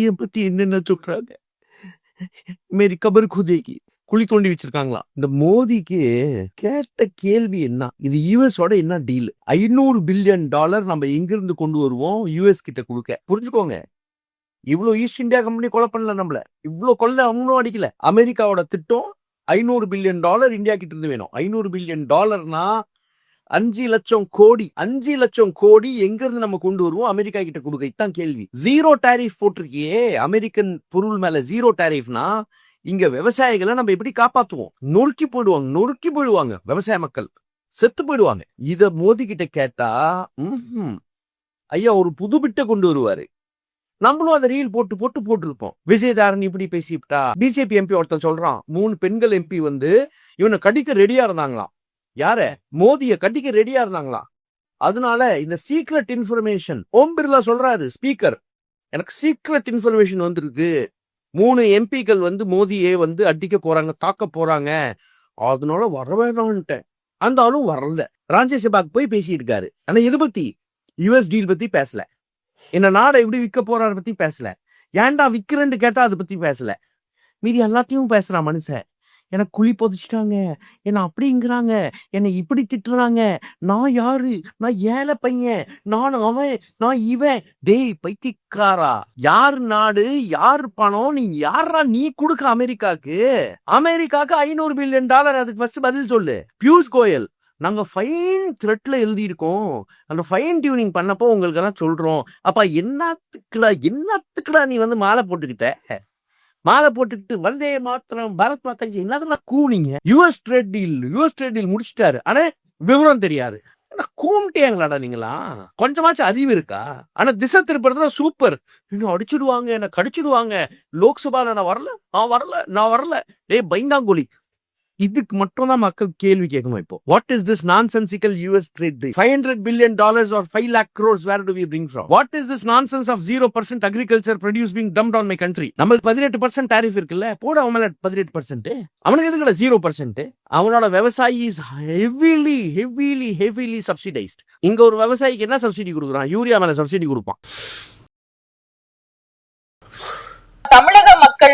என் பத்தி என்னென்ன சொல்றாங்க? மேரி கபர் குதேகி குழி தோண்டி வச்சிருக்காங்களாம் இந்த மோதிக்கு கேட்ட கேள்வி என்ன? இது யூஎஸோட என்ன டீல்? ஐநூறு பில்லியன் டாலர் நம்ம எங்கிருந்து கொண்டு வருவோம்? யூஎஸ் கிட்ட கொடுக்க. புரிஞ்சுக்கோங்க. இவ்வளவு ஈஸ்ட் இந்தியா கம்பெனி கொலை பண்ணல நம்மள. இவ்வளவு கொள்ள அவனும் அடிக்கல. அமெரிக்காவோட திட்டம் ஐநூறு பில்லியன் டாலர் இந்தியா கிட்ட இருந்து வேணும். ஐநூறு பில்லியன் டாலர்னா அஞ்சு லட்சம் கோடி அஞ்சு லட்சம் கோடி எங்க இருந்து நம்ம கொண்டு வருவோம்? அமெரிக்கா கிட்ட கொடுக்க. இதான் கேள்வி. Zero tariff போட்டிருக்கியே. அமெரிக்கன் பொருள் மேல ஜீரோ டேரிஃப்னா இங்க விவசாயிகளை நம்ம எப்படி காப்பாத்துவோம்? நொறுக்கி போயிடுவாங்க நொறுக்கி போயிடுவாங்க விவசாய மக்கள். செத்து போயிடுவாங்க. இத மோதி கிட்ட கேட்டா ம்ஹும். ஐயா ஒரு புது பிட்டை கொண்டு வருவாரு. நம்மளும் அதை ரீல் போட்டு போட்டு போட்டிருப்போம். விஜயதாரன் இப்படி பேசிவிட்டா? பிஜேபி எம்பி ஒருத்தன் சொல்றான் மூணு பெண்கள் எம்பி வந்து இவனை கடிக்க ரெடியா இருந்தாங்களாம். யார? மோதிய கட்டிக்க ரெடியா இருந்தாங்களாம் அதனால இந்த சீக்ரெட் இன்ஃபர்மேஷன் ஓம் பிர்லா சொல்றாரு ஸ்பீக்கர் எனக்கு சீக்ரெட் இன்ஃபர்மேஷன் வந்திருக்கு. மூணு எம்பிக்கள் வந்து மோதியே வந்து அடிக்க போறாங்க தாக்க போறாங்க. அதனால வரவேணான்ட்டேன் அந்த ஆளும் வரல. ராஜ்யசபாக்கு போய் பேசியிருக்காரு. ஆனா இது பத்தி? யுஎஸ் டீல் பத்தி பேசல. என்ன நாடை எப்படி விற்க போறாரு பத்தி பேசல. ஏன்டா விற்கிறேன்னு கேட்டா அதை பத்தி பேசல. மீதி எல்லாத்தையும் பேசுறான் மனுஷன். எனக்கு குழி புதைச்சிட்டாங்க. என்ன அப்படிங்கிறாங்க. என்னை இப்படி திட்டுறாங்க. நான் யாரு? நான் ஏழை பையன். நான் அவன். நான் இவன். டேய் பைத்திக்காரா யார் நாடு? யார் பணம்? நீ யாரா நீ கொடுக்க அமெரிக்காக்கு. அமெரிக்காக்கு ஐநூறு பில்லியன் டாலர். அதுக்கு ஃபர்ஸ்ட் பதில் சொல்லு. பியூஷ் கோயல் நாங்க ஃபைன் த்ரெட்ல எழுதியிருக்கோம். அந்த ஃபைன் டியூனிங் பண்ணப்போ உங்களுக்கு எல்லாம் சொல்றோம். அப்ப என்னத்துக்குடா என்னத்துக்குடா நீ வந்து மாலை போட்டுக்கிட்ட? மாலை போட்டுக்கிட்டு வந்தே மாத்திரம் பாரத் மாதா என்னதெல்லாம் கூனிங்க US trade deal US trade deal முடிச்சிட்டாரு. ஆனா விவரம் தெரியாது. ஆனா கூமிட்டேங்களாடா நீங்களா? கொஞ்சமாச்சும் அறிவு இருக்கா? ஆனா திசை திருப்பறதுல சூப்பர் இன்னும் அடிச்சிடுவாங்க? என்ன கடிச்சிடுவாங்க? லோக்சபால நான் வரல நான் வரல நான் வரல. டேய் பைந்தாங்கோலி இதுக்கு மட்டும் தான் மக்கள் கேள்வி கேட்கணும் இப்போ. What is this nonsensical US trade deal five hundred billion dollars or five lakh crores where do we bring from what is this nonsense of zero percent agriculture produce being dumped down my country நம்மளுக்கு பதினெட்டு percent tariff இருக்குல்ல போட அவன் மேல பதினெட்டு percent அவனுக்கு எதுக்கு zero percent அவனோட விவசாயி is heavily heavily heavily subsidised இங்க ஒரு விவசாயிக்கு என்ன சப்சிடி கொடுக்குறான்? யூரியா மேல சப்சிடி கொடுப்பான் தமிழக மக்கள்